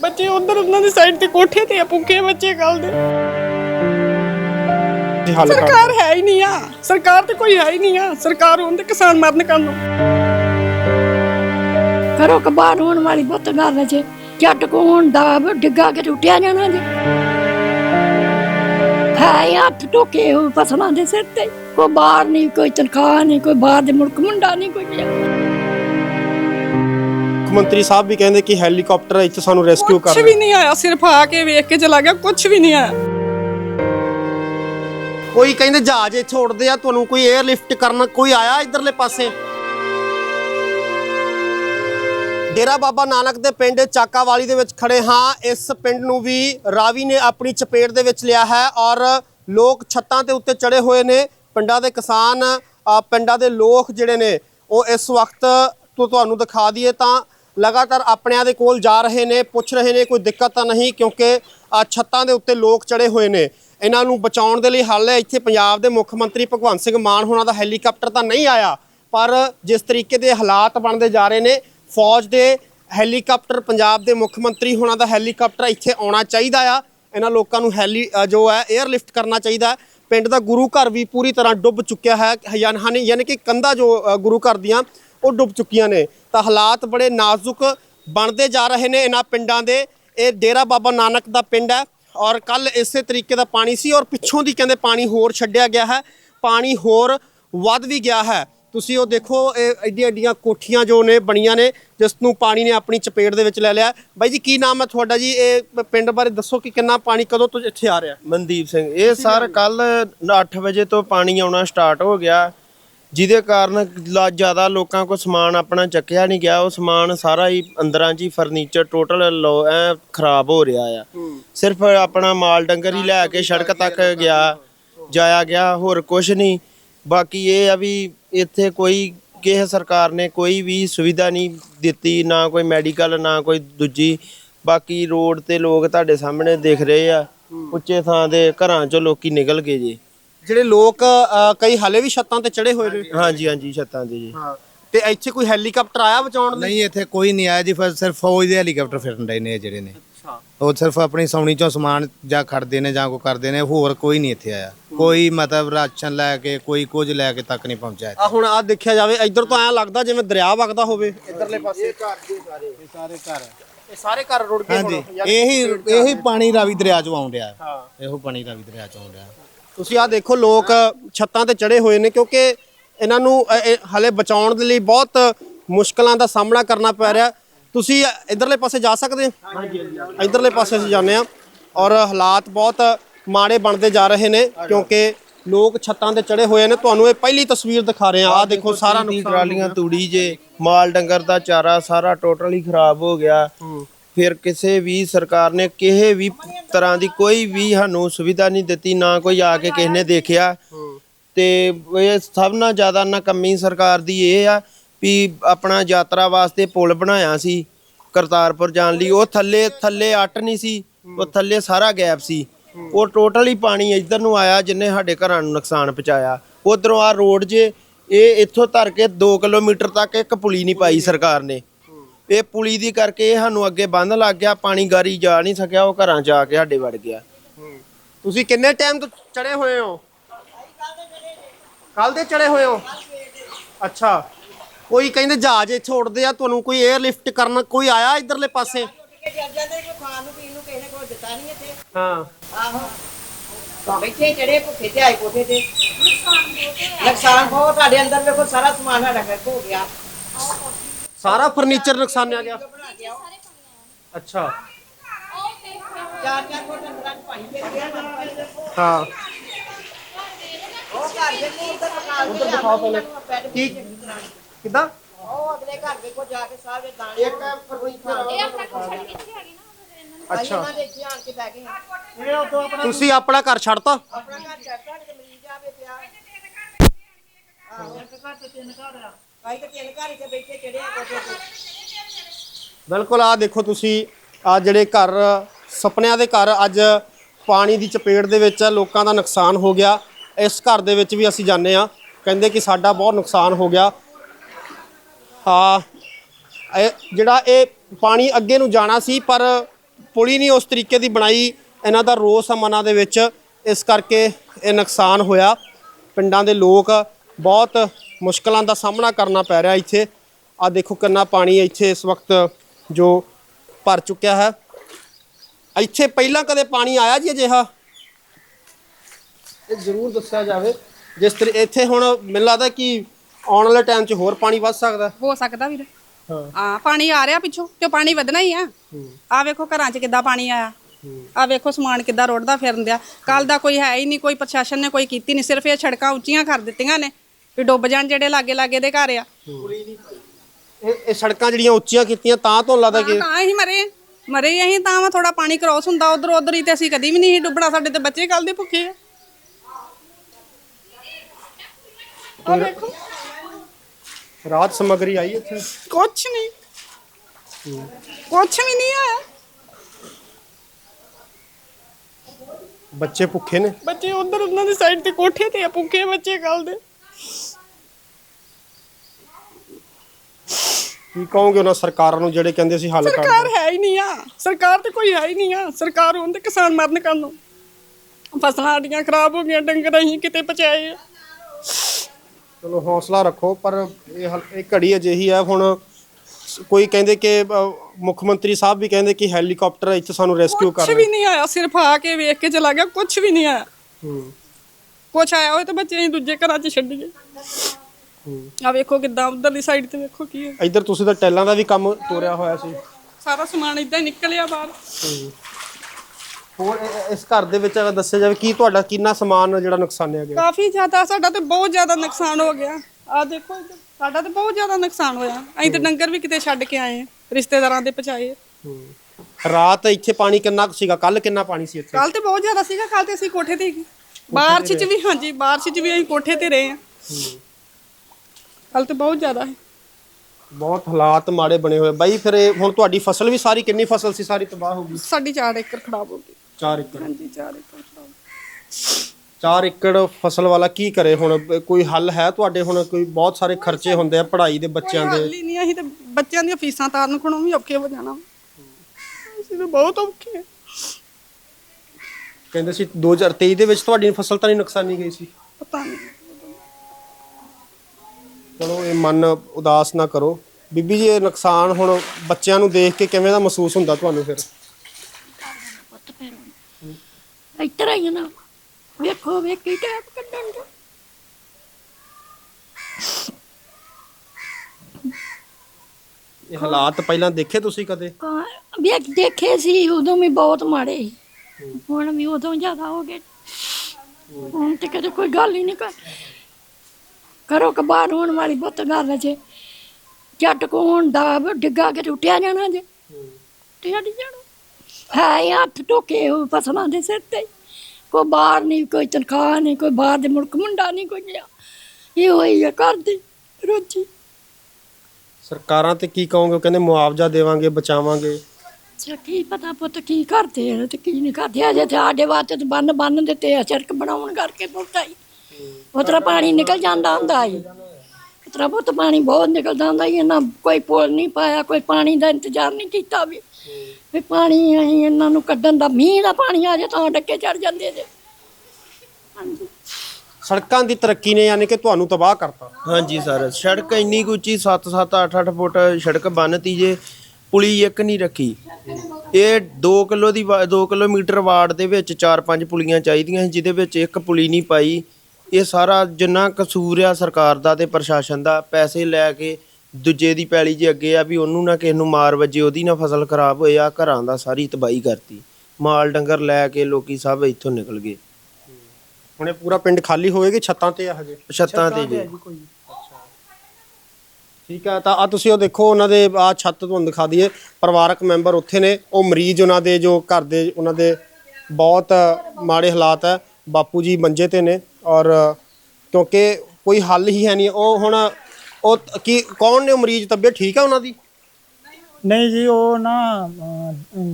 ਬੱਚੇ ਉਧਰ ਉਹਨਾਂ ਦੀ ਸਾਈਡ ਤੇ ਕੋਠੇ ਤੇ ਆ ਭੁੱਖੇ ਬੱਚੇ ਕੱਲ ਦੇ। ਜੀ ਹੱਲ ਕਰ। ਸਰਕਾਰ ਹੈ ਹੀ ਨਹੀਂ ਆ। ਸਰਕਾਰ ਤੇ ਕੋਈ ਹੈ ਹੀ ਨਹੀਂ ਆ। ਸਰਕਾਰ ਹੁੰਦੇ ਕਿਸਾਨ ਮਰਨ ਕਰਨ ਨੂੰ ਕਰੋ ਕਬਾੜ ਹੋਣ ਵਾਲੀ ਬਹੁਤ ਗੱਲ ਜੇ। ਜੱਟ ਕੋ ਹੁਣ ਦਾ ਡਿੱਗਾ ਕੇ ਟੁੱਟਿਆ ਜਾਣਾ ਜੇ ਹੈ ਹੱਥ ਟੋਕੇ ਉਹ ਫਸਲਾਂ ਦੇ ਸਿਰ ਤੇ। ਕੋਈ ਬਾਹਰ ਨਹੀਂ ਕੋਈ ਤਨਖਾਹ ਨਹੀਂ ਕੋਈ ਬਾਹਰ ਦੇ ਮੁਲਕ ਮੁੰਡਾ ਨਹੀਂ ਕੋਈ ਮੰਤਰੀ ਸਾਹਿਬ ਵੀ ਕਹਿੰਦੇ ਕਿ ਹੈਲੀਕਾਪਟਰ ਇੱਥੇ ਸਾਨੂੰ ਰੈਸਕਿਊ ਕੁਝ ਕਰ ਵੀ ਨਹੀਂ ਆਇਆ ਸਿਰਫ ਆ ਕੇ ਵੇਖ ਕੇ ਚਲਾ ਗਿਆ ਕੁਝ ਵੀ ਨਹੀਂ ਆਇਆ। ਕੋਈ ਕਹਿੰਦੇ ਜਹਾਜ਼ ਇੱਥੇ ਉੱਡਦੇ ਆ ਤੁਹਾਨੂੰ ਕੋਈ 에ਅਰ ਲਿਫਟ ਕਰਨ ਕੋਈ ਆਇਆ ਇਧਰਲੇ ਪਾਸੇ? ਡੇਰਾ ਬਾਬਾ ਨਾਨਕ ਦੇ ਪਿੰਡ ਚਾਕਾਵਾਲੀ ਦੇ ਵਿੱਚ ਖੜੇ ਹਾਂ। ਇਸ ਪਿੰਡ ਨੂੰ ਵੀ ਰਾਵੀ ਨੇ ਆਪਣੀ ਚਪੇਟ ਦੇ ਵਿੱਚ ਲਿਆ ਹੈ ਔਰ ਲੋਕ ਛੱਤਾਂ ਤੇ ਉੱਤੇ ਚੜੇ ਹੋਏ ਨੇ। ਪਿੰਡਾਂ ਦੇ ਕਿਸਾਨ ਅ, ਪਿੰਡਾਂ ਦੇ ਲੋਕ ਜਿਹੜੇ ਨੇ ਉਹ ਇਸ ਵਕਤ ਤੋਂ ਤੁਹਾਨੂੰ ਦਿਖਾ ਦਈਏ ਤਾਂ ਲਗਾਤਾਰ ਆਪਣਿਆਂ ਦੇ ਕੋਲ ਜਾ ਰਹੇ ਨੇ, ਪੁੱਛ ਰਹੇ ਨੇ, ਕੋਈ ਦਿੱਕਤ ਤਾਂ ਨਹੀਂ ਕਿਉਂਕਿ ਛੱਤਾਂ ਦੇ ਉੱਤੇ ਲੋਕ ਚੜੇ ਹੋਏ ਨੇ। ਇਹਨਾਂ ਨੂੰ ਬਚਾਉਣ ਦੇ ਲਈ ਹਾਲੇ ਇੱਥੇ ਪੰਜਾਬ ਦੇ ਮੁੱਖ ਮੰਤਰੀ ਭਗਵੰਤ ਸਿੰਘ ਮਾਨ ਹੋਣਾ ਦਾ ਹੈਲੀਕਾਪਟਰ ਤਾਂ ਨਹੀਂ ਆਇਆ, ਪਰ ਜਿਸ ਤਰੀਕੇ ਦੇ ਹਾਲਾਤ ਬਣਦੇ ਜਾ ਰਹੇ ਨੇ, ਫੌਜ ਦੇ ਹੈਲੀਕਾਪਟਰ, ਪੰਜਾਬ ਦੇ ਮੁੱਖ ਮੰਤਰੀ ਹੋਣਾ ਦਾ ਹੈਲੀਕਾਪਟਰ ਇੱਥੇ ਆਉਣਾ ਚਾਹੀਦਾ ਆ। ਇਹਨਾਂ ਲੋਕਾਂ ਨੂੰ ਹੈਲੀ ਜੋ ਹੈ 에ਅਰ ਲਿਫਟ ਕਰਨਾ ਚਾਹੀਦਾ। ਪਿੰਡ ਦਾ ਗੁਰੂ ਘਰ ਵੀ ਪੂਰੀ ਤਰ੍ਹਾਂ ਡੁੱਬ ਚੁੱਕਿਆ ਹੈ, ਯਾਨ- ਹਾਨੀ ਯਾਨੀ ਕਿ ਕੰਧਾਂ ਜੋ ਗੁਰੂ ਘਰ ਦੀਆਂ ਉਹ ਡੁੱਬ ਚੁੱਕੀਆਂ ਨੇ। ਤਾਂ ਹਾਲਾਤ ਬੜੇ ਨਾਜ਼ੁਕ ਬਣਦੇ ਜਾ ਰਹੇ ਨੇ ਇਹਨਾਂ ਪਿੰਡਾਂ ਦੇ। ਇਹ ਡੇਰਾ ਬਾਬਾ ਨਾਨਕ ਦਾ ਪਿੰਡ ਹੈ ਔਰ ਕੱਲ ਇਸੇ ਤਰੀਕੇ ਦਾ ਪਾਣੀ ਸੀ ਔਰ ਪਿੱਛੋਂ ਦੀ ਕਹਿੰਦੇ ਪਾਣੀ ਹੋਰ ਛੱਡਿਆ ਗਿਆ ਹੈ। ਪਾਣੀ ਹੋਰ ਵੱਧ ਵੀ ਗਿਆ ਹੈ। ਤੁਸੀਂ ਉਹ ਦੇਖੋ, ਇਹ ਐਡੀਆਂ ਐਡੀਆਂ ਕੋਠੀਆਂ ਜੋ ਨੇ ਬਣੀਆਂ ਨੇ, ਜਿਸ ਨੂੰ ਪਾਣੀ ਨੇ ਆਪਣੀ ਚਪੇਟ ਦੇ ਵਿੱਚ ਲੈ ਲਿਆ। ਬਾਈ ਜੀ, ਕੀ ਨਾਮ ਹੈ ਤੁਹਾਡਾ ਜੀ? ਇਹ ਪਿੰਡ ਬਾਰੇ ਦੱਸੋ ਕਿ ਕਿੰਨਾ ਪਾਣੀ ਕਦੋਂ ਤੋਂ ਇੱਥੇ ਆ ਰਿਹਾ ਮਨਦੀਪ ਸਿੰਘ, ਇਹ ਸਰ ਕੱਲ 8 ਵਜੇ ਤੋਂ ਪਾਣੀ ਆਉਣਾ ਸਟਾਰਟ ਹੋ ਗਿਆ। ਜਿਹਦੇ ਕਾਰਨ ਲਾ- ਜ਼ਿਆਦਾ ਲੋਕਾਂ ਕੋ ਸਮਾਨ ਆਪਣਾ ਚੱਕਿਆ ਨਹੀਂ ਗਿਆ ਉਹ ਸਮਾਨ ਸਾਰਾ ਹੀ ਅੰਦਰਾਂ 'ਚ ਹੀ ਫਰਨੀਚਰ ਟੋਟਲ ਲੋ ਐ ਖਰਾਬ ਹੋ ਰਿਹਾ ਆ। ਸਿਰਫ ਆਪਣਾ ਮਾਲ ਡੰਗਰ ਹੀ ਲੈ ਕੇ ਸੜਕ ਤੱਕ ਗਿਆ ਜਾਇਆ ਗਿਆ ਹੋਰ ਕੁਝ ਨਹੀਂ। ਬਾਕੀ ਇਹ ਆ ਵੀ ਇੱਥੇ ਕੋਈ ਕਿਸੇ ਸਰਕਾਰ ਨੇ ਕੋਈ ਵੀ ਸੁਵਿਧਾ ਨਹੀਂ ਦਿੱਤੀ ਨਾ ਕੋਈ ਮੈਡੀਕਲ ਨਾ ਕੋਈ ਦੂਜੀ। ਬਾਕੀ ਰੋਡ ਤੇ ਲੋਕ ਤੁਹਾਡੇ ਸਾਹਮਣੇ ਦਿਖ ਰਹੇ ਆ ਉੱਚੇ ਥਾਂ ਦੇ ਘਰਾਂ ਚੋਂ ਲੋਕੀ ਨਿਕਲ ਗਏ ਜੀ। ਜਿਹੜੇ ਲੋਕ ਅ, ਕਈ ਹਾਲੇ ਵੀ ਛੱਤਾਂ ਤੇ ਚੜੇ ਹੋਏ ਨੇ। ਹਾਂਜੀ ਹਾਂਜੀ ਛੱਤਾਂ ਤੇ ਜੀ। ਹਾਂ ਤੇ ਇੱਥੇ ਕੋਈ ਹੈਲੀਕਾਪਟਰ ਆਇਆ ਬਚਾਉਣ ਲਈ? ਨਹੀਂ ਇੱਥੇ ਕੋਈ ਨਹੀਂ ਆਇਆ ਜੀ ਫਿਰ ਸਿਰਫ ਫੌਜ ਦੇ ਹੈਲੀਕਾਪਟਰ ਫਿਰਨ ਡਏ ਨੇ ਇਹ ਜਿਹੜੇ ਨੇ। ਉਹ ਸਿਰਫ ਆਪਣੀ ਸੌਣੀ ਚੋਂ ਸਮਾਨ ਜਾਂ ਖੜਦੇ ਨੇ ਜਾਂ ਕੋ ਕਰਦੇ ਨੇ ਹੋਰ ਕੋਈ ਨਹੀਂ ਇੱਥੇ ਆਇਆ। ਕੋਈ ਮਤਲਬ ਰਾਸ਼ਨ ਲੈ ਕੇ ਕੋਈ ਕੁਝ ਲੈ ਕੇ ਤੱਕ ਨਹੀਂ ਪਹੁੰਚਿਆ ਇੱਥੇ। ਆ ਹੁਣ ਆ ਦੇਖਿਆ ਜਾਵੇ ਇੱਧਰ ਤੋਂ ਐਂ ਲੱਗਦਾ ਜਿਵੇਂ ਦਰਿਆ ਵਗਦਾ ਹੋਵੇ ਇੱਧਰਲੇ ਪਾਸੇ। ਇਹ ਸਾਰੇ ਘਰ। ਸਾਰੇ ਘਰ ਰੁੜ ਗਏ ਹਾਂਜੀ ਹੁਣ ਇਹੀ ਇਹੀ ਪਾਣੀ ਰਾਵੀ ਦਰਿਆ ਚੋਂ ਆਉਣ ਡਿਆ। ਇਹੋ ਪਾਣੀ ਰਾਵੀ ਦਰਿਆ ਚੋਂ ਆਉਣ ਡਿਆ। ਤੁਸੀਂ ਆ ਦੇਖੋ ਲੋਕ ਛੱਤਾਂ ਤੇ ਚੜੇ ਹੋਏ ਨੇ ਕਿਉਂਕਿ ਇਹਨਾਂ ਨੂੰ ਹਲੇ ਬਚਾਉਣ ਦੇ ਲਈ ਬਹੁਤ ਮੁਸ਼ਕਲਾਂ ਦਾ ਸਾਹਮਣਾ ਕਰਨਾ ਪੈ ਰਿਹਾ। ਤੁਸੀਂ ਇਧਰਲੇ ਪਾਸੇ ਜਾ ਸਕਦੇ ਹੋ? ਹਾਂਜੀ ਇਧਰਲੇ ਪਾਸੇ ਅਸੀਂ ਜਾਂਦੇ ਆ ਔਰ ਹਾਲਾਤ ਬਹੁਤ ਮਾੜੇ ਬਣਦੇ ਜਾ ਰਹੇ ਨੇ ਕਿਉਂਕਿ ਲੋਕ ਛੱਤਾਂ ਤੇ ਚੜੇ ਹੋਏ ਨੇ। ਤੁਹਾਨੂੰ ਇਹ ਪਹਿਲੀ ਤਸਵੀਰ ਦਿਖਾ ਰਹੇ ਆ ਆ ਦੇਖੋ ਸਾਰਾ ਨੁਕਸਾਨ ਟਰਾਲੀਆਂ ਤੂੜੀ ਜੇ ਮਾਲ ਡੰਗਰ ਦਾ ਚਾਰਾ ਸਾਰਾ ਟੋਟਲ ਖਰਾਬ ਹੋ ਗਿਆ। ਫਿਰ ਕਿਸੇ ਵੀ ਸਰਕਾਰ ਨੇ ਕਿਸੇ ਵੀ ਤਰ੍ਹਾਂ ਦੀ ਕੋਈ ਵੀ ਸਾਨੂੰ ਸੁਵਿਧਾ ਨਹੀਂ ਦਿੱਤੀ, ਨਾ ਕੋਈ ਆ ਕੇ ਕਿਸੇ ਨੇ ਦੇਖਿਆ। ਤੇ ਇਹ ਸਭ ਨਾਲ ਜ਼ਿਆਦਾ ਨਾਕਾਮੀ ਸਰਕਾਰ ਦੀ ਇਹ ਆ ਵੀ ਆਪਣਾ ਯਾਤਰਾ ਵਾਸਤੇ ਪੁਲ ਬਣਾਇਆ ਸੀ, ਕਰਤਾਰਪੁਰ ਜਾਣ ਲਈ। ਉਹ ਥੱਲੇ ਥੱਲੇ ਅੱਟ ਨਹੀਂ ਸੀ, ਉਹ ਥੱਲੇ ਸਾਰਾ ਗੈਪ ਸੀ। ਉਹ ਟੋਟਲੀ ਪਾਣੀ ਇੱਧਰ ਨੂੰ ਆਇਆ, ਜਿੰਨੇ ਸਾਡੇ ਘਰਾਂ ਨੂੰ ਨੁਕਸਾਨ ਪਹੁੰਚਾਇਆ। ਉਧਰੋਂ ਆ ਰੋਡ ਜੇ, ਇਹ ਇੱਥੋਂ ਧਰ ਕੇ 2 ਕਿਲੋਮੀਟਰ ਤੱਕ ਇੱਕ ਪੁਲੀ ਨਹੀਂ ਪਾਈ ਸਰਕਾਰ ਨੇ। ਇਹ ਪੁਲੀ ਦੀ ਕਰਕੇ ਇਹ ਸਾਨੂੰ ਅੱਗੇ ਬੰਦ ਲੱਗ ਗਿਆ ਪਾਣੀ ਗਾਰੀ ਜਾ ਨਹੀਂ ਸਕਿਆ ਉਹ ਘਰਾਂ 'ਚ ਆ ਕੇ ਸਾਡੇ ਵੜ ਗਿਆ। ਤੁਸੀਂ ਕਿੰਨੇ ਟਾਈਮ ਤੋਂ ਚੜੇ ਹੋਏ ਹੋ? ਕੱਲ ਦੇ ਚੜੇ ਹੋਏ ਹੋ? ਅੱਛਾ। ਕੋਈ ਕਹਿੰਦੇ ਜਹਾਜ਼ ਇੱਥੇ ਉੱਡਦੇ ਆ ਤੁਹਾਨੂੰ ਕੋਈ 에ਅਰ ਲਿਫਟ ਕਰਨ ਕੋਈ ਆਇਆ ਇਧਰਲੇ ਪਾਸੇ? ਜਾਂਦੇ ਕੋ ਖਾਣ ਨੂੰ ਪੀਣ ਨੂੰ ਕਿਸੇ ਨੇ ਕੋਈ ਦਿੱਤਾ ਨਹੀਂ ਇੱਥੇ ਹਾਂ। ਆਹੋ ਬੈਠੇ ਚੜੇ ਭੁੱਖੇ ਤੇ ਆਏ ਕੋਠੇ ਤੇ। ਨੁਕਸਾਨ ਬਹੁਤ ਤੁਹਾਡੇ ਅੰਦਰ ਵੇਖੋ ਸਾਰਾ ਸਮਾਨ ਸਾਡਾ ਖਰਚ ਹੋ ਗਿਆ। ਸਾਰਾ ਫਰਨੀਚਰ ਨੁਕਸਾਨਿਆ ਗਿਆ। ਅੱਛਾ। ਚਾਰ ਚਾਰ ਫੁੱਟ ਅੰਦਰਾਂ ਪਾਣੀ ਦੇ ਗਿਆ ਹਾਂ। ਉਹ ਘਰ ਦੇ ਕੋਲ ਤਾਂ ਮਕਾਨ ਉਧਰ ਦਿਖਾਓ ਪਹਿਲੇ ਕੀ ਕਿਦਾਂ? ਉਹ ਅਗਲੇ ਘਰ ਦੇ ਕੋ ਜਾ ਕੇ ਸਾਰੇ ਦਾਣੇ ਇੱਕ ਅੱਛਾ। ਉਹਨਾਂ ਦੇ ਇੱਥੇ ਆਣ ਕੇ ਬਹਿ ਗਏ ਹਾਂ। ਤੁਸੀਂ ਆਪਣਾ ਘਰ ਛੱਡਤਾ? ਆਪਣਾ ਘਰ ਚੜਦਾ ਤੇ ਬਿਲਕੁਲ ਆ ਦੇਖੋ ਤੁਸੀਂ ਆ ਜਿਹੜੇ ਘਰ ਸੁਪਨਿਆਂ ਦੇ ਘਰ ਅੱਜ ਪਾਣੀ ਦੀ ਚਪੇਟ ਦੇ ਵਿੱਚ ਆ ਲੋਕਾਂ ਦਾ ਨੁਕਸਾਨ ਹੋ ਗਿਆ। ਇਸ ਘਰ ਦੇ ਵਿੱਚ ਵੀ ਅਸੀਂ ਜਾਂਦੇ ਆ ਕਹਿੰਦੇ ਕਿ ਸਾਡਾ ਬਹੁਤ ਨੁਕਸਾਨ ਹੋ ਗਿਆ। ਹਾਂ ਇਹ ਜਿਹੜਾ ਇਹ ਪਾਣੀ ਅੱਗੇ ਨੂੰ ਜਾਣਾ ਸੀ ਪਰ ਪੁਲੀ ਨਹੀਂ ਉਸ ਤਰੀਕੇ ਦੀ ਬਣਾਈ ਇਹਨਾਂ ਦਾ ਰੋਸ ਆ ਮਨਾਂ ਦੇ ਵਿੱਚ। ਇਸ ਕਰਕੇ ਇਹ ਨੁਕਸਾਨ ਹੋਇਆ। ਪਿੰਡਾਂ ਦੇ ਲੋਕ ਬਹੁਤ ਮੁਸ਼ਕਲਾਂ ਦਾ ਸਾਹਮਣਾ ਕਰਨਾ ਪੈ ਰਿਹਾ ਇੱਥੇ। ਆ ਦੇਖੋ ਕਿੰਨਾ ਪਾਣੀ ਇੱਥੇ ਇਸ ਵਕਤ ਜੋ ਭਰ ਚੁੱਕਿਆ ਹੈ। ਇੱਥੇ ਪਹਿਲਾਂ ਕਦੇ ਪਾਣੀ ਆਇਆ ਜੀ ਅਜਿਹਾ? ਇਹ ਜ਼ਰੂਰ ਦੱਸਿਆ ਜਾਵੇ। ਜਿਸ ਤਰ੍ਹਾਂ ਇੱਥੇ ਹੁਣ ਮੈਨੂੰ ਲੱਗਦਾ ਕਿ ਆਉਣ ਵਾਲੇ ਟਾਈਮ 'ਚ ਹੋਰ ਪਾਣੀ ਵੱਧ ਸਕਦਾ। ਹੋ ਸਕਦਾ ਵੀਰ। ਹਾਂ। ਹਾਂ ਪਾਣੀ ਆ ਰਿਹਾ ਪਿੱਛੋਂ ਤੇ ਪਾਣੀ ਵਧਣਾ ਹੀ ਆ। ਆ ਵੇਖੋ ਘਰਾਂ 'ਚ ਕਿੱਦਾਂ ਪਾਣੀ ਆਇਆ। ਆ ਵੇਖੋ ਸਮਾਨ ਕਿੱਦਾਂ ਰੋੜਦਾ ਫਿਰਨ ਦਿਆ। ਕੱਲ ਦਾ ਕੋਈ ਹੈ ਹੀ ਨਹੀਂ ਕੋਈ ਪ੍ਰਸ਼ਾਸਨ ਨੇ ਕੋਈ ਕੀਤੀ ਨਹੀਂ। ਸਿਰਫ ਇਹ ਸੜਕਾਂ ਉੱਚੀਆਂ ਕਰ ਦਿੱਤੀਆਂ ਨੇ। ਵੀ ਡੁੱਬ ਜਾਣ ਜਿਹੜੇ ਲਾਗੇ ਲਾਗੇ ਦੇ ਘਰ ਆ। ਇਹ ਇਹ ਸੜਕਾਂ ਜਿਹੜੀਆਂ ਉੱਚੀਆਂ ਕੀਤੀਆਂ ਤਾਂ ਤੋਂ ਲੱਗਦਾ ਕਿ ਤਾਂ ਹੀ ਮਰੇ ਮਰੇ ਅਸੀਂ ਤਾਂ ਵਾ ਥੋੜਾ ਪਾਣੀ ਕ੍ਰੋਸ ਹੁੰਦਾ ਉਧਰ ਉਧਰ ਹੀ ਤੇ ਅਸੀਂ ਕਦੀ ਵੀ ਨਹੀਂ ਸੀ ਡੁੱਬਣਾ ਸਾਡੇ ਤੇ ਬੱਚੇ ਕੱਲ ਦੇ ਭੁੱਖੇ ਆ। ਆ ਵੇਖੋ। ਰਾਤ ਸਮਗਰੀ ਆਈ ਇੱਥੇ? ਕੁਛ ਨਹੀਂ। ਕੁਛ ਵੀ ਨਹੀਂ ਆਇਆ। ਬੱਚੇ ਭੁੱਖੇ ਨੇ? ਬੱਚੇ ਉਧਰ ਉਹਨਾਂ ਦੀ ਸਾਈਡ ਤੇ ਕੋਠੇ ਤੇ ਆ ਭੁੱਖੇ ਬੱਚੇ ਕੱਲ ਦੇ। ਕੀ ਕਹੋਗੇ ਉਹਨਾਂ ਸਰਕਾਰਾਂ ਨੂੰ ਜਿਹੜੇ ਕਹਿੰਦੇ ਸੀ ਹੱਲ ਕਰ ਸਰਕਾਰ ਹੈ ਹੀ ਨਹੀਂ ਆ। ਸਰਕਾਰ ਤੇ ਕੋਈ ਹੈ ਹੀ ਨਹੀਂ ਆ। ਸਰਕਾਰ ਹੁੰਦੇ ਕਿਸਾਨ ਮਰਨ ਕਾਨੂੰ ਫਸਲਾਂ ਸਾਡੀਆਂ ਖਰਾਬ ਹੋ ਗਈਆਂ ਡੰਗਰ ਅਸੀਂ ਕਿਤੇ ਪਚਾਏ ਆ। ਚਲੋ ਹੌਸਲਾ ਰੱਖੋ ਪਰ ਇਹ ਹਲ- ਇਹ ਘੜੀ ਅਜਿਹੀ ਹੈ ਹੁਣ ਸ- ਕੋਈ ਕਹਿੰਦੇ ਕਿ ਅ, ਮੁੱਖ ਮੰਤਰੀ ਸਾਹਿਬ ਵੀ ਕਹਿੰਦੇ ਕਿ ਹੈਲੀਕਾਪਟਰ ਇੱਥੇ ਸਾਨੂੰ ਰੈਸਕਿਊ ਕਰ ਕੁਛ ਰਹੇ। ਵੀ ਨਹੀਂ ਆਇਆ ਸਿਰਫ ਆ ਕੇ ਵੇਖ ਕੇ ਚਲਾ ਗਿਆ ਕੁਛ ਵੀ ਨਹੀਂ ਆਇਆ। ਹੂੰ। ਕੁਛ ਆਇਆ ਹੋਏ ਤਾਂ ਬੱਚੇ ਅਸੀਂ ਦੂਜੇ ਘਰਾਂ 'ਚ ਛੱਡੀਏ। ਆ ਵੇਖੋ ਕਿੱਦਾਂ ਉਧਰਲੀ ਸਾਈਡ ਤੇ ਵੇਖੋ ਕੀ ਹੈ। ਇੱਧਰ ਤੁਸੀਂ ਤਾਂ ਟੈਲਾਂ ਦਾ ਵੀ ਕੰਮ ਤੋਰਿਆ ਹੋਇਆ ਸੀ। ਸਾਰਾ ਸਮਾਨ ਇਦਾਂ ਹੀ ਨਿਕਲਿਆ ਬਾਹਰ। ਹੋਰ ਇਸ ਘਰ ਦੇ ਵਿੱਚ ਅਗਰ ਦੱਸਿਆ ਜਾਵੇ ਕੀ ਤੁਹਾਡਾ ਕਿੰਨਾ ਸਮਾਨ ਜਿਹੜਾ ਨੁਕਸਾਨਿਆ ਗਿਆ? ਕਾਫੀ ਜ਼ਿਆਦਾ ਸਾਡਾ ਤੇ ਬਹੁਤ ਜ਼ਿਆਦਾ ਨੁਕਸਾਨ ਹੋ ਗਿਆ। ਆ ਦੇਖੋ ਇੱਧਰ, ਸਾਡਾ ਤੇ ਬਹੁਤ ਜ਼ਿਆਦਾ ਨੁਕਸਾਨ ਹੋਇਆ। ਅਸੀਂ ਤੇ ਡੰਗਰ ਵੀ ਕਿਤੇ ਛੱਡ ਕੇ ਆਏ ਰਿਸ਼ਤੇਦਾਰਾਂ ਦੇ ਪਹੁੰਚਾਏ। ਰਾਤ ਇੱਥੇ ਪਾਣੀ ਕਿੰਨਾ ਕੁ ਸੀਗਾ? ਕੱਲ ਕਿੰਨਾ ਪਾਣੀ ਸੀ ਇੱਥੇ? ਕੱਲ ਤੇ ਬਹੁਤ ਜ਼ਿਆਦਾ ਸੀਗਾ ਕੱਲ ਤੇ ਅਸੀਂ ਕੋਠੇ ਤੇ ਹੀ ਬਾਰਿਸ਼ 'ਚ ਵੀ ਹਾਂਜੀ ਬਾਰਿਸ਼ 'ਚ ਵੀ ਅਸੀਂ ਕੋਠੇ ਤੇ ਰਹੇ ਆ ਕੱਲ ਤੇ ਬਹੁਤ ਜ਼ਿਆਦਾ ਹੈ ਬਹੁਤ ਹਾਲਾਤ ਮਾੜੇ ਬਣੇ ਹੋਏ ਬਾਈ ਫਿਰ ਇਹ ਹੁਣ ਤੁਹਾਡੀ ਫਸਲ ਵੀ ਸਾਰੀ ਕਿੰਨੀ ਫਸਲ ਸੀ? ਸਾਰੀ ਤਬਾਹ ਹੋ ਗਈ? ਸਾਡੀ 4 ਏਕੜ ਖਰਾਬ ਹੋ ਗਈ। 4 ਏਕੜ? ਹਾਂਜੀ 4 ਏਕੜ ਖਰਾਬ 4 ਏਕੜ ਫਸਲ ਵਾਲਾ ਕੀ ਕਰੇ ਹੁਣ? ਕੋਈ ਹੱਲ ਹੈ ਤੁਹਾਡੇ? ਹੁਣ ਕੋਈ ਬਹੁਤ ਸਾਰੇ ਖਰਚੇ ਹੁੰਦੇ ਆ ਪੜ੍ਹਾਈ ਦੇ ਬੱਚਿਆਂ ਦੇ। ਹਾਲੀ ਨਹੀਂ ਅਸੀਂ ਤੇ ਬੱਚਿਆਂ ਦੀਆਂ ਫੀਸਾਂ ਤਾਰਨ ਖਣੋਂ ਵੀ ਔਖੇ ਹੋ ਜਾਣਾ। ਅਸੀਂ ਤਾਂ ਬਹੁਤ ਔਖੇ ਆ। ਕਹਿੰਦੇ ਸੀ 2023 ਦੇ ਵਿੱਚ ਤੁਹਾਡੀ ਫਸਲ ਤਾਂ ਨਹੀਂ ਨੁਕਸਾਨੀ ਗਈ ਸੀ? ਪਤਾ ਨਹੀਂ। ਚਲੋ ਇਹ ਮਨ ਉਦਾਸ ਨਾ ਕਰੋ। ਬੀਬੀ ਜੀ ਇਹ ਨੁਕਸਾਨ ਹੁਣ ਬੱਚਿਆਂ ਨੂੰ ਦੇਖ ਕੇ ਕਿਵੇਂ ਦਾ ਮਹਿਸੂਸ ਹੁੰਦਾ ਤੁਹਾਨੂੰ ਫਿਰ? ਪੁੱਤ ਫਿਰ ਹੁਣ ਇੱਧਰ ਆਈ ਨਾ। ਵੇਖੋ ਵੇਖੀ ਟੈਪ ਕੱਢਣ ਦਾ। ਇਹ ਹਾਲਾਤ ਪਹਿਲਾਂ ਦੇਖੇ ਤੁਸੀਂ ਕਦੇ? ਕਾਂ ਵੇਖ ਦੇਖੇ ਸੀ ਉਦੋਂ ਵੀ ਬਹੁਤ ਮਾੜੇ ਸੀ। ਹੁਣ ਵੀ ਉਦੋਂ ਜ਼ਿਆਦਾ ਹੋ ਗਏ। ਹੁਣ ਤੇ ਕਦੇ ਕੋਈ ਗੱਲ ਹੀ ਨਹੀਂ ਕਰ ਕਰੋ ਕਬਾਰ ਹੋਣ ਵਾਲੀ ਬਹੁਤ ਗੱਲ ਜੇ। ਜੱਟ ਕੋ ਦਾ ਡਿੱਗਾ ਕੇ ਉੱਠਿਆ ਜਾਣਾ ਜੇ। ਉੱਠਿਆ ਨਹੀਂ ਜਾਣਾ। ਹੈ ਹੱਥ ਟੋਕੇ ਉਹ ਫਸਲਾਂ ਦੇ ਸਿਰ ਤੇ। ਕੋਈ ਬਾਹਰ ਨਹੀਂ, ਕੋਈ ਤਨਖਾਹ ਨਹੀਂ, ਕੋਈ ਬਾਹਰ ਦੇ ਮੁਲਕ ਮੁੰਡਾ ਨਹੀਂ ਕੋਈ ਗਿਆ। ਇਹ ਹੋਈ ਹੈ ਘਰ ਦੀ ਰੋਜੀ। ਸਰਕਾਰਾਂ ਤੇ ਕੀ ਕਹੋਗੇ? ਕਹਿੰਦੇ ਮੁਆਵਜ਼ਾ ਦੇਵਾਂਗੇ, ਬਚਾਵਾਂਗੇ। ਅੱਛਾ ਕੀ ਪਤਾ ਪੁੱਤ ਕੀ ਕਰਦੇ ਆ ਤੇ ਕੀ ਨਹੀਂ ਕਰਦੇ? ਅਜੇ ਤੇ ਸਾਡੇ ਵਾਸਤੇ ਤਾਂ ਬੰਨ ਬੰਨ ਦਿੱਤੇ ਆ ਸੜਕ ਬਣਾਉਣ ਕਰਕੇ ਬਹੁਤਾ ਹੀ। ਉਤਰਾ ਪਾਣੀ ਨਿਕਲ ਜਾਂਦਾ ਹੁੰਦਾ ਹੀ ਉਤਰਾ ਬਹੁਤ ਪਾਣੀ ਬਹੁਤ ਨਿਕਲਦਾ ਹੁੰਦਾ ਹੀ ਇਹਨਾਂ ਕੋਈ ਪੁਲ ਨਹੀਂ ਪਾਇਆ ਕੋਈ ਪਾਣੀ ਦਾ ਇੰਤਜ਼ਾਰ ਨਹੀਂ ਕੀਤਾ ਵੀ। ਵੀ ਪਾਣੀ ਅਸੀਂ ਇਹਨਾਂ ਨੂੰ ਕੱਢਣ ਦਾ ਮੀਂਹ ਦਾ ਪਾਣੀ ਆ ਜਾ ਤਾਂ ਡੱਕੇ ਚੜ ਜਾਂਦੇ ਜੇ। ਹਾਂਜੀ। ਸੜਕਾਂ ਦੀ ਤਰੱਕੀ ਨੇ ਯਾਨੀ ਕਿ ਤੁਹਾਨੂੰ ਤਬਾਹ ਕਰਤਾ। ਹਾਂਜੀ ਸਰ ਸੜਕ ਇੰਨੀ ਕੁ ਉੱਚੀ 7-7 8-8 ਫੁੱਟ ਸੜਕ ਬੰਨਤੀ ਜੇ ਪੁਲੀ ਇੱਕ ਨਹੀਂ ਰੱਖੀ। ਇਹ 2 ਕਿਲੋ ਦੀ 2 ਕਿਲੋਮੀਟਰ ਵਾਰਡ ਦੇ ਵਿੱਚ 4-5 ਪੁਲੀਆਂ ਚਾਹੀਦੀਆਂ ਸੀ ਜਿਹਦੇ ਵਿੱਚ ਇੱਕ ਪੁਲੀ ਨਹੀਂ ਪਾਈ। ਇਹ ਸਾਰਾ ਜਿੰਨਾ ਕਸੂਰ ਆ ਸਰਕਾਰ ਦਾ ਤੇ ਪ੍ਰਸ਼ਾਸਨ ਦਾ ਪੈਸੇ ਲੈ ਕੇ ਦੂਜੇ ਦੀ ਪੈਲੀ ਜੇ ਅੱਗੇ ਆ ਵੀ ਉਹਨੂੰ ਨਾ ਕਿਸੇ ਨੂੰ ਮਾਰ ਵੱਜੇ ਉਹਦੀ ਨਾ ਫਸਲ ਖਰਾਬ ਹੋਏ ਆ ਘਰਾਂ ਦਾ ਸਾਰੀ ਤਬਾਹੀ ਕਰਤੀ। ਮਾਲ ਡੰਗਰ ਲੈ ਕੇ ਲੋਕੀ ਸਭ ਇੱਥੋਂ ਨਿਕਲ ਗਏ। ਹੁਣ ਇਹ ਪੂਰਾ ਪਿੰਡ ਖਾਲੀ ਹੋਏਗੀ ਛੱਤਾਂ ਤੇ ਆ ਹਜੇ? ਛੱਤਾਂ ਤੇ ਜੀ। ਠੀਕ ਆ ਤਾਂ ਆ ਤੁਸੀਂ ਉਹ ਦੇਖੋ ਉਹਨਾਂ ਦੇ ਆ ਛੱਤ ਤੁਹਾਨੂੰ ਦਿਖਾ ਦਈਏ। ਪਰਿਵਾਰਕ ਮੈਂਬਰ ਉੱਥੇ ਨੇ ਉਹ ਮਰੀਜ਼ ਉਹਨਾਂ ਦੇ ਜੋ ਘਰ ਦੇ ਉਹਨਾਂ ਦੇ ਬਹੁਤ ਮਾੜੇ ਹਾਲਾਤ ਹੈ। ਬਾਪੂ ਜੀ ਮੰਜੇ ਤੇ ਨੇ ਔਰ ਕਿਉਂਕਿ ਕੋਈ ਹੱਲ ਹੀ ਹੈ ਨਹੀਂ। ਉਹ ਹੁਣ ਉਹ ਕੀ ਕੌਣ ਨੇ ਉਹ ਮਰੀਜ਼? ਤਬੀਅਤ ਠੀਕ ਹੈ ਉਹਨਾਂ ਦੀ? ਨਹੀਂ ਜੀ ਉਹ ਨਾ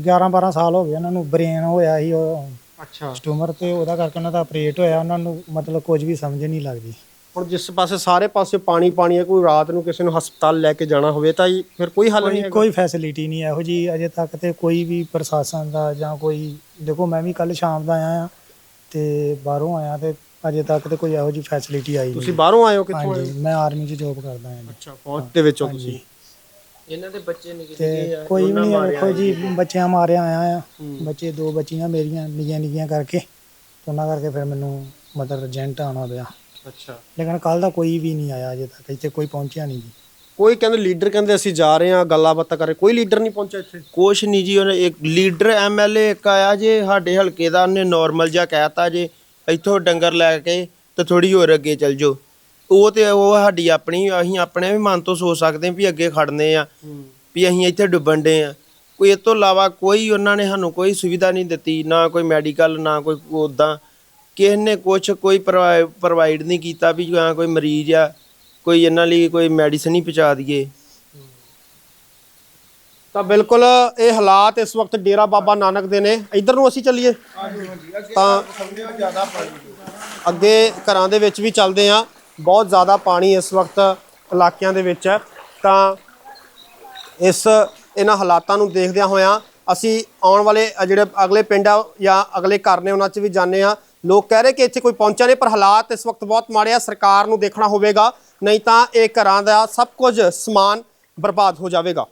11 12 ਸਾਲ ਹੋ ਗਏ ਉਹਨਾਂ ਨੂੰ ਬ੍ਰੇਨ ਹੋਇਆ ਸੀ ਉਹ। ਅੱਛਾ। ਟਿਊਮਰ ਤੇ ਉਹਦਾ ਕਰਕੇ ਉਹਨਾਂ ਦਾ ਆਪਰੇਟ ਹੋਇਆ। ਉਹਨਾਂ ਨੂੰ ਮਤਲਬ ਕੁਝ ਵੀ ਸਮਝ ਨਹੀਂ ਲੱਗਦੀ। ਹੁਣ ਜਿਸ ਪਾਸੇ ਸਾਰੇ ਪਾਸੇ ਪਾਣੀ ਪਾਣੀ ਹੈ ਕੋਈ ਰਾਤ ਨੂੰ ਕਿਸੇ ਨੂੰ ਹਸਪਤਾਲ ਲੈ ਕੇ ਜਾਣਾ ਹੋਵੇ ਤਾਂ ਇਹ ਫਿਰ ਕੋਈ ਹੱਲ ਨਹੀਂ ਕੋਈ ਹੈਗਾ। ਕੋਈ ਫੈਸਿਲਿਟੀ ਨਹੀਂ ਇਹੋ ਜੀ ਅਜੇ ਤੱਕ ਤੇ ਕੋਈ ਵੀ ਪ੍ਰਸ਼ਾਸਨ ਦਾ ਜਾਂ ਕੋਈ ਦੇਖੋ ਮੈਂ ਵੀ ਕੱਲ ਸ਼ਾਮ ਦਾ ਆਇਆ ਆ ਤੇ ਬਾਹਰੋਂ ਆਇਆ ਤੇ ਅਜੇ ਤੱਕ ਤੇ ਕੋਈ ਇਹੋ ਜੀ ਫੈਸਿਲਿਟੀ ਆਈ ਤੁਸੀਂ ਨਹੀਂ। ਬਾਹਰੋਂ ਆਏ ਹੋ ਕਿੱਥੋਂ ਆਏ ਹਾਂਜੀ ਮੈਂ ਆਰਮੀ 'ਚ ਜੋਬ ਕਰਦਾ ਹਾਂ ਅੱਛਾ ਫੌਜ ਦੇ ਵਿੱਚ ਹੋ ਤੁਸੀਂ? ਇਹਨਾਂ ਦੇ ਬੱਚੇ ਨਿੱਕੇ ਤੇ ਕੋਈ ਵੀ ਨਹੀਂ ਵੇਖੋ ਜੀ ਬੱਚਿਆਂ ਮਾਰਿਆ ਆਇਆ ਆ। ਬੱਚੇ ਦੋ ਬੱਚੀਆਂ ਮੇਰੀਆਂ ਨਿੱਕੀਆਂ ਨਿੱਕੀਆਂ ਕਰਕੇ ਤੇ ਉਹਨਾਂ ਕਰਕੇ ਫਿਰ ਮੈਨੂੰ ਮਦਰ ਏਜੰਟ ਆਉਣਾ ਪਿਆ। ਅੱਛਾ। ਲੇਕਿਨ ਕੱਲ ਦਾ ਕੋਈ ਵੀ ਨਹੀਂ ਆਇਆ ਅਜੇ ਤੱਕ ਇੱਥੇ ਕੋਈ ਪਹੁੰਚਿਆ ਨਹੀਂ ਜੀ। ਕੋਈ ਕਹਿੰਦੇ ਲੀਡਰ ਕਹਿੰਦੇ ਅਸੀਂ ਜਾ ਰਹੇ ਹਾਂ ਗੱਲਾਂ ਬਾਤਾਂ ਕਰ ਰਹੇ ਕੋਈ ਲੀਡਰ ਨਹੀਂ ਪਹੁੰਚਿਆ ਇੱਥੇ? ਕੁਛ ਨਹੀਂ ਜੀ ਉਹਨੇ ਇੱਕ ਲੀਡਰ ਐਮਐਲਏ ਇੱਕ ਆਇਆ ਜੇ ਸਾਡੇ ਹਲਕੇ ਦਾ ਉਹਨੇ ਨਾਰਮਲ ਜਿਹਾ ਕਹਿਤਾ ਜੇ ਇੱਥੋਂ ਡੰਗਰ ਲੈ ਕੇ ਤੇ ਥੋੜੀ ਹੋਰ ਅੱਗੇ ਚੱਲ ਜਾਓ। ਉਹ ਤੇ ਉਹ ਸਾਡੀ ਆਪਣੀ ਅਸੀਂ ਆਪਣੇ ਵੀ ਮਨ ਤੋਂ ਸੋਚ ਸਕਦੇ ਹਾਂ ਵੀ ਅੱਗੇ ਖੜਨੇ ਆ ਵੀ ਅਸੀਂ ਇੱਥੇ ਡੁੱਬਣ ਦੇ ਆ ਕੋਈ ਇਹ ਤੋਂ ਇਲਾਵਾ ਕੋਈ ਉਹਨਾਂ ਨੇ ਸਾਨੂੰ ਕੋਈ ਸੁਵਿਧਾ ਨਹੀਂ ਦਿੱਤੀ ਨਾ ਕੋਈ ਮੈਡੀਕਲ ਨਾ ਕੋਈ ਉਦਾਂ ਕਿਸੇ ਨੇ ਕੁਛ ਕੋਈ ਪ੍ਰੋਵਾਈਡ ਨਹੀਂ ਕੀਤਾ ਵੀ ਹਾਂ ਕੋਈ ਮਰੀਜ਼ ਆ, ਕੋਈ ਇਹਨਾਂ ਲਈ ਕੋਈ ਮੈਡੀਸਨ ਹੀ ਪਹੁੰਚਾ ਦਈਏ। ਤਾਂ ਬਿਲਕੁਲ ਇਹ ਹਾਲਾਤ ਇਸ ਵਕਤ ਡੇਰਾ ਬਾਬਾ ਨਾਨਕ ਦੇ ਨੇ। ਇੱਧਰ ਨੂੰ ਅਸੀਂ ਚੱਲੀਏ। ਤਾਂ ਅੱਗੇ ਘਰਾਂ ਦੇ ਵਿੱਚ ਵੀ ਚੱਲਦੇ ਆ ਬਹੁਤ ਜ਼ਿਆਦਾ ਪਾਣੀ ਇਸ ਵਕਤ ਇਲਾਕਿਆਂ ਦੇ ਵਿੱਚ ਹੈ। ਤਾਂ ਇਸ, ਇਹਨਾਂ ਹਾਲਾਤਾਂ ਨੂੰ ਦੇਖਦਿਆਂ ਹੋਇਆਂ ਅਸੀਂ ਆਉਣ ਵਾਲੇ ਜਿਹੜੇ ਅਗਲੇ ਪਿੰਡ ਆ ਜਾਂ ਅਗਲੇ ਘਰ ਨੇ ਉਹਨਾਂ 'ਚ ਵੀ ਜਾਂਦੇ ਆ ਲੋਕ ਕਹਿ ਰਹੇ ਕਿ ਇੱਥੇ ਕੋਈ ਪਹੁੰਚਿਆ ਨਹੀਂ, ਪਰ ਹਾਲਾਤ ਇਸ ਵਕਤ ਬਹੁਤ ਮਾੜੇ ਆ। ਸਰਕਾਰ ਨੂੰ ਦੇਖਣਾ ਹੋਵੇਗਾ, ਨਹੀਂ ਤਾਂ ਇਹ ਘਰਾਂ ਦਾ ਸਭ ਕੁਝ ਸਮਾਨ ਬਰਬਾਦ ਹੋ ਜਾਵੇਗਾ।